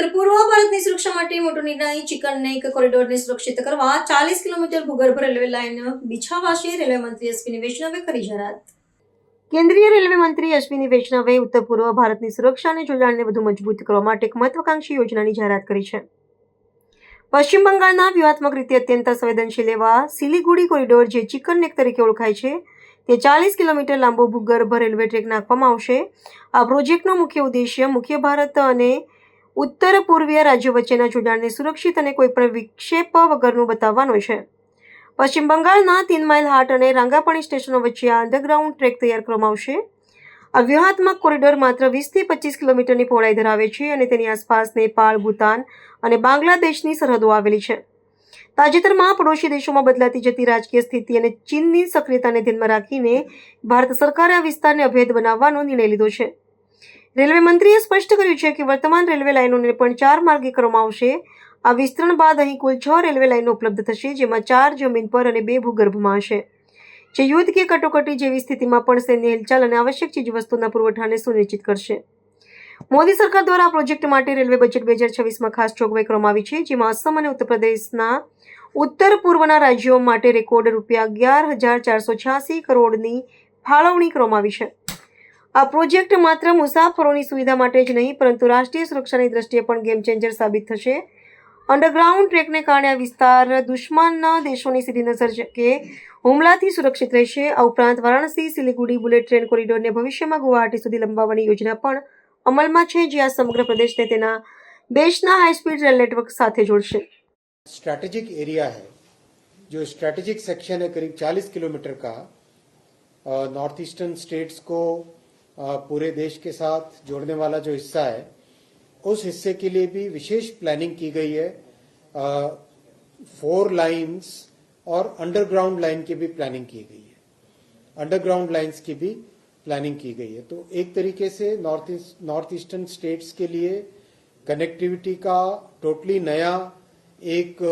માટે મોટો નિર્ણય ચિકન નેક કોરિડોરને સુરક્ષિત કરવા ચાલીસ કિલોમીટર ભૂગર્ભ રેલવે લાઇન બિછાવાશે. રેલવે મંત્રી અશ્વિની વૈષ્ણવે કરી જાહેરાત. કેન્દ્રીય રેલવે મંત્રી અશ્વિની વૈષ્ણવે ઉત્તર પૂર્વ ભારતની સુરક્ષા અને જોડાણને વધુ મજબૂત કરવા માટે એક મહત્વાકાંક્ષી યોજનાની જાહેરાત કરી છે. પશ્ચિમ બંગાળના વ્યૂહાત્મક રીતે અત્યંત સંવેદનશીલ એવા સિલિગુડી કોરિડોર જે ચિકન નેક તરીકે ઓળખાય છે, તે ચાલીસ કિલોમીટર લાંબો ભૂગર્ભ રેલવે ટ્રેક નાખવામાં આવશે. આ પ્રોજેક્ટનો મુખ્ય ઉદ્દેશ્ય મુખ્ય ભારત અને ઉત્તર પૂર્વીય રાજ્યો વચ્ચેના જોડાણને સુરક્ષિત અને કોઈપણ વિક્ષેપ વગરનું બતાવવાનો છે. પશ્ચિમ બંગાળના તીન માઇલ હાટ અને રાંગાપાણી સ્ટેશનો વચ્ચે આ અંડરગ્રાઉન્ડ ટ્રેક તૈયાર કરવામાં આવશે. આ વ્યૂહાત્મક કોરિડોર માત્ર વીસથી પચીસ કિલોમીટરની પહોળાઈ ધરાવે છે અને તેની આસપાસ નેપાળ, ભૂતાન અને બાંગ્લાદેશની સરહદો આવેલી છે. તાજેતરમાં પડોશી દેશોમાં બદલાતી જતી રાજકીય સ્થિતિ અને ચીનની સક્રિયતાને ધ્યાનમાં રાખીને ભારત સરકારે આ વિસ્તારને અભેદ બનાવવાનો નિર્ણય લીધો છે. રેલવે મંત્રીએ સ્પષ્ટ કર્યું છે કે વર્તમાન રેલવે લાઇનોને પણ ચાર માર્ગે કરવામાં આવશે. આ વિસ્તરણ બાદ અહીં કુલ છ રેલવે લાઇનો ઉપલબ્ધ થશે, જેમાં ચાર જમીન પર અને બે ભૂગર્ભમાં હશે. જે યુદ્ધ કે કટોકટી જેવી સ્થિતિમાં પણ સૈન્ય હિલચાલ અને આવશ્યક ચીજવસ્તુના પુરવઠાને સુનિશ્ચિત કરશે. મોદી સરકાર દ્વારા આ પ્રોજેક્ટ માટે રેલવે બજેટ બે હજાર છવ્વીસમાં ખાસ જોગવાઈ કરવામાં આવી છે, જેમાં અસમ અને ઉત્તર પ્રદેશના ઉત્તર પૂર્વના રાજ્યો માટે રેકોર્ડ રૂપિયા અગિયાર હજાર ચારસો છ્યાસી કરોડની ફાળવણી કરવામાં આવી છે. આ પ્રોજેક્ટ માત્ર મુસાફરોની સુવિધા માટે જ નહીં પરંતુ રાષ્ટ્રીય સુરક્ષાની દ્રષ્ટિએ પણ ગેમ ચેન્જર સાબિત થશે અંડરગ્રાઉન્ડ ટ્રેકને કારણે આ વિસ્તાર દુશ્મનના દેશોની સીધી નજર કે હુમલાથી સુરક્ષિત રહેશે આ ઉપરાંત વારાણસી સિલિગુડી બુલેટ ટ્રેન કોરિડોરને ભવિષ્યમાં ગુવાહાટી સુધી લંબાવવાની યોજના પણ અમલમાં છે જે આ સમગ્ર પ્રદેશને તેના દેશના હાઈસ્પીડ રેલ નેટવર્ક સાથે જોડશે स्ट्रैटेजिक एरिया है जो स्ट्रैटेजिक सेक्शन है करीब 40 किलोमीटर का नॉर्थ ईस्टर्न स्टेट्स को अ, पूरे देश के साथ जोड़ने वाला जो हिस्सा है, उस हिस्से के लिए भी विशेष प्लानिंग की गई है। फोर लाइंस और अंडरग्राउंड लाइन की भी प्लानिंग की गई है। अंडरग्राउंड लाइंस की भी प्लानिंग की गई है। तो एक तरीके से नॉर्थ नॉर्थ ईस्टर्न स्टेट्स के लिए कनेक्टिविटी का टोटली नया एक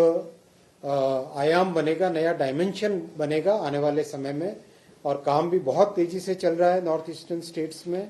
आयाम बनेगा, नया डायमेंशन बनेगा आने वाले समय में। और काम भी बहुत तेजी से चल रहा है नॉर्थ ईस्टर्न स्टेट्स में